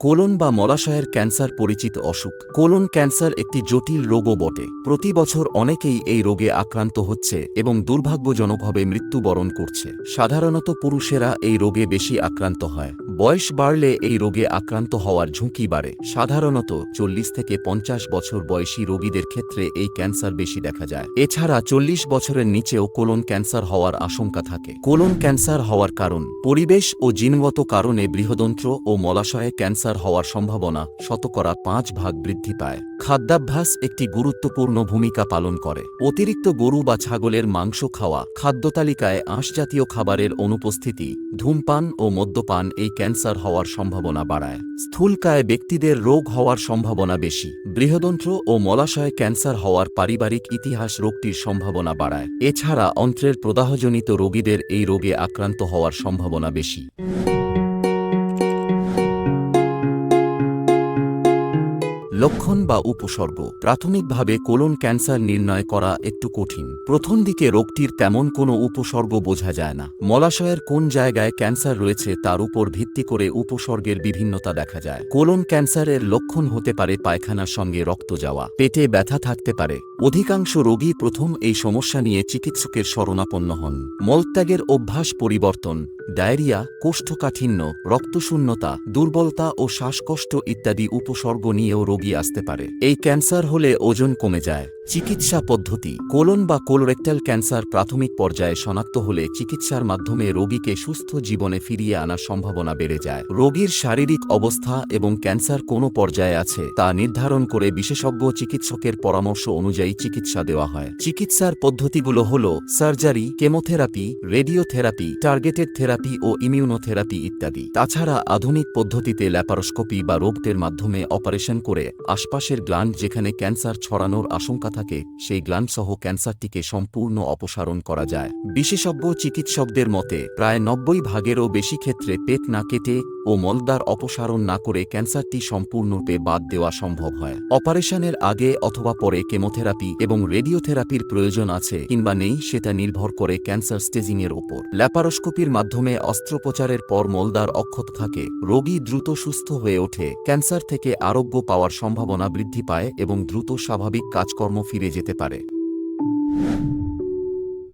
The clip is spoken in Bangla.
কোলন বা মলাশয়ের ক্যান্সার পরিচিত অসুখ। কোলন ক্যান্সার একটি জটিল রোগও বটে। প্রতি বছর অনেকেই এই রোগে আক্রান্ত হচ্ছে এবং দুর্ভাগ্যজনকভাবে মৃত্যুবরণ করছে। সাধারণত পুরুষেরা এই রোগে বেশি আক্রান্ত হয়। বয়স বাড়লে এই রোগে আক্রান্ত হওয়ার ঝুঁকি বাড়ে। সাধারণত চল্লিশ থেকে পঞ্চাশ বছর বয়সী রোগীদের ক্ষেত্রে এই ক্যান্সার বেশি দেখা যায়। এছাড়া চল্লিশ বছরের নিচেও কোলন ক্যান্সার হওয়ার আশঙ্কা থাকে। কোলন ক্যান্সার হওয়ার কারণ, পরিবেশ ও জিনগত কারণে বৃহদন্ত্র ও মলাশয়ে ক্যান্সার হওয়ার সম্ভাবনা শতকরা পাঁচ ভাগ বৃদ্ধি পায়। খাদ্যাভ্যাস একটি গুরুত্বপূর্ণ ভূমিকা পালন করে। অতিরিক্ত গরু বা ছাগলের মাংস খাওয়া খাদ্যতালিকায় আঁশজাতীয় খাবারের অনুপস্থিতি, ধূমপান ও মদ্যপান এই ক্যান্সার হওয়ার সম্ভাবনা বাড়ায়। স্থূলকায় ব্যক্তিদের রোগ হওয়ার সম্ভাবনা বেশি। বৃহদন্ত্র ও মলাশয় ক্যান্সার হওয়ার পারিবারিক ইতিহাস রোগটির সম্ভাবনা বাড়ায়। এছাড়া অন্ত্রের প্রদাহজনিত রোগীদের এই রোগে আক্রান্ত হওয়ার সম্ভাবনা বেশি। লক্ষণ বা উপসর্গ। প্রাথমিকভাবে কোলন ক্যান্সার নির্ণয় করা একটু কঠিন। প্রথম দিকে রোগটির তেমন কোনো উপসর্গ বোঝা যায় না। মলাশয়ের কোন জায়গায় ক্যান্সার রয়েছে তার উপর ভিত্তি করে উপসর্গের বিভিন্নতা দেখা যায়। কোলন ক্যান্সারের লক্ষণ হতে পারে পায়খানার সঙ্গে রক্ত যাওয়া, পেটে ব্যথা থাকতে পারে অধিকাংশ রোগী প্রথম এই সমস্যা নিয়ে চিকিৎসকের শরণাপন্ন হন। মলত্যাগের অভ্যাস পরিবর্তন, ডায়রিয়া, কোষ্ঠকাঠিন্য, রক্তশূন্যতা, দুর্বলতা ও শ্বাসকষ্ট ইত্যাদি উপসর্গ নিয়েও রোগী আসতে পারে। এই ক্যান্সার হলে ওজন কমে যায়। চিকিৎসা পদ্ধতি, কোলন বা কোলোরেক্টাল ক্যান্সার প্রাথমিক পর্যায়ে শনাক্ত হলে চিকিৎসার মাধ্যমে রোগীকে সুস্থ জীবনে ফিরিয়ে আনার সম্ভাবনা বেড়ে যায়। রোগীর শারীরিক অবস্থা এবং ক্যান্সার কোন পর্যায়ে আছে তা নির্ধারণ করে বিশেষজ্ঞ চিকিৎসকের পরামর্শ অনুযায়ী চিকিৎসা দেওয়া হয়। চিকিৎসার পদ্ধতিগুলো হল, surgery, chemotherapy, radiotherapy, targeted therapy ও ইমিউনোথেরাপি ইত্যাদি। তাছাড়া আধুনিক পদ্ধতিতে ল্যাপারোস্কোপি বা রোগটের মাধ্যমে অপারেশন করে আশপাশের গ্ল্যান্ড যেখানে ক্যান্সার ছড়ানোর আশঙ্কা থাকে, সেই গ্ল্যান্ডসহ ক্যান্সারটিকে সম্পূর্ণ অপসারণ করা যায়। বিশেষজ্ঞ চিকিৎসকদের মতে, প্রায় নব্বই ভাগেরও বেশি ক্ষেত্রে পেট না কেটে ও মলদার অপসারণ না করে ক্যান্সারটি সম্পূর্ণরূপে বাদ দেওয়া সম্ভব হয়। অপারেশনের আগে অথবা পরে কেমোথেরাপি এবং রেডিওথেরাপির প্রয়োজন আছে কিংবা নেই সেটা নির্ভর করে ক্যান্সার স্টেজিংয়ের ওপর। ল্যাপারোস্কোপির মাধ্যমে অস্ত্রোপচারের পর মলদার অক্ষত থাকে, রোগী দ্রুত সুস্থ হয়ে ওঠে, ক্যান্সার থেকে আরোগ্য পাওয়ার সম্ভাবনা বৃদ্ধি পায় এবং দ্রুত স্বাভাবিক কাজকর্ম ফিরে যেতে পারে।